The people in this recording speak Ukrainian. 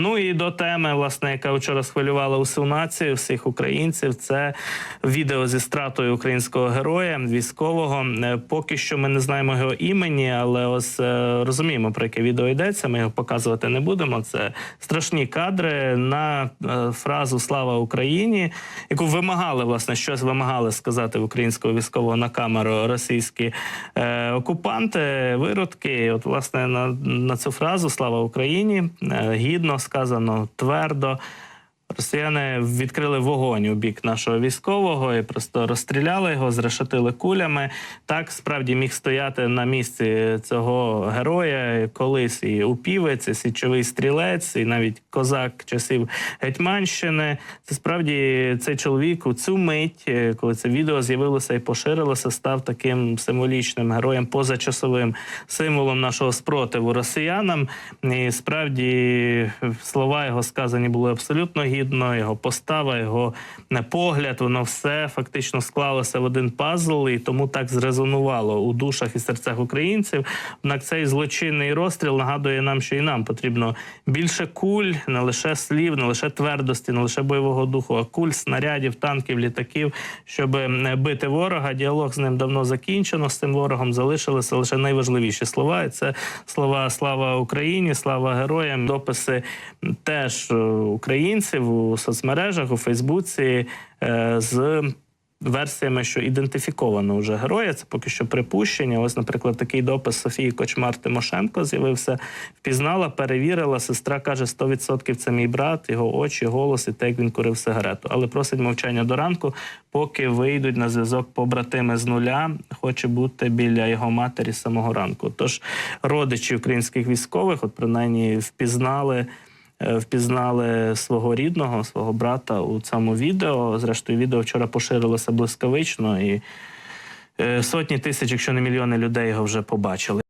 Ну і до теми, власне, яка вчора схвилювала усю націю, всіх українців, це відео зі стратою українського героя, військового. Е, Поки що ми не знаємо його імені, але ось е, розуміємо про яке відео йдеться. Ми його показувати не будемо. Це страшні кадри на е, фразу Слава Україні, яку вимагали власне щось вимагали сказати українського військового на камеру російські окупанти, виродки. От власне на, на цю фразу Слава Україні гідно сказано твердо. Росіяни відкрили вогонь у бік нашого військового і просто розстріляли його, зрешетили кулями. Так справді міг стояти на місці цього героя колись і упівець, і січовий стрілець, і навіть козак часів Гетьманщини. Це справді цей чоловік у цю мить, е, коли це відео з'явилося і поширилося, став таким символічним героєм, позачасовим символом нашого спротиву росіянам. І справді слова його сказані були абсолютно гідно. Його постава, його е, погляд, воно все фактично склалося в один пазл, і тому так зрезонувало у душах і серцях українців. Однак цей злочинний розстріл нагадує нам, що і нам потрібно більше куль, не лише слів, не лише твердості, не лише бойового духу, а куль, снарядів, танків, літаків, щоб е, бити ворога. Діалог з ним давно закінчено. З цим ворогом залишилися лише найважливіші слова. І це слова Слава Україні, слава героям. Дописи теж е, українців у соцмережах, у Фейсбуці е, з. Версіями, що ідентифіковано вже героя, це поки що припущення. Ось, наприклад, такий допис Софії Кочмар Тимошенко з'явився. Впізнала, перевірила. Сестра каже: 100% це мій брат, його очі, голос і те, як він курив сигарету. Але просить мовчання до ранку, поки вийдуть на зв'язок побратими з нуля. Хоче бути біля його матері з самого ранку. Тож родичі українських військових, от принаймні, впізнали. Е, Впізнали свого рідного, свого брата у цьому відео. Зрештою, відео вчора поширилося блискавично, і е, сотні тисяч, якщо не мільйони людей його вже побачили.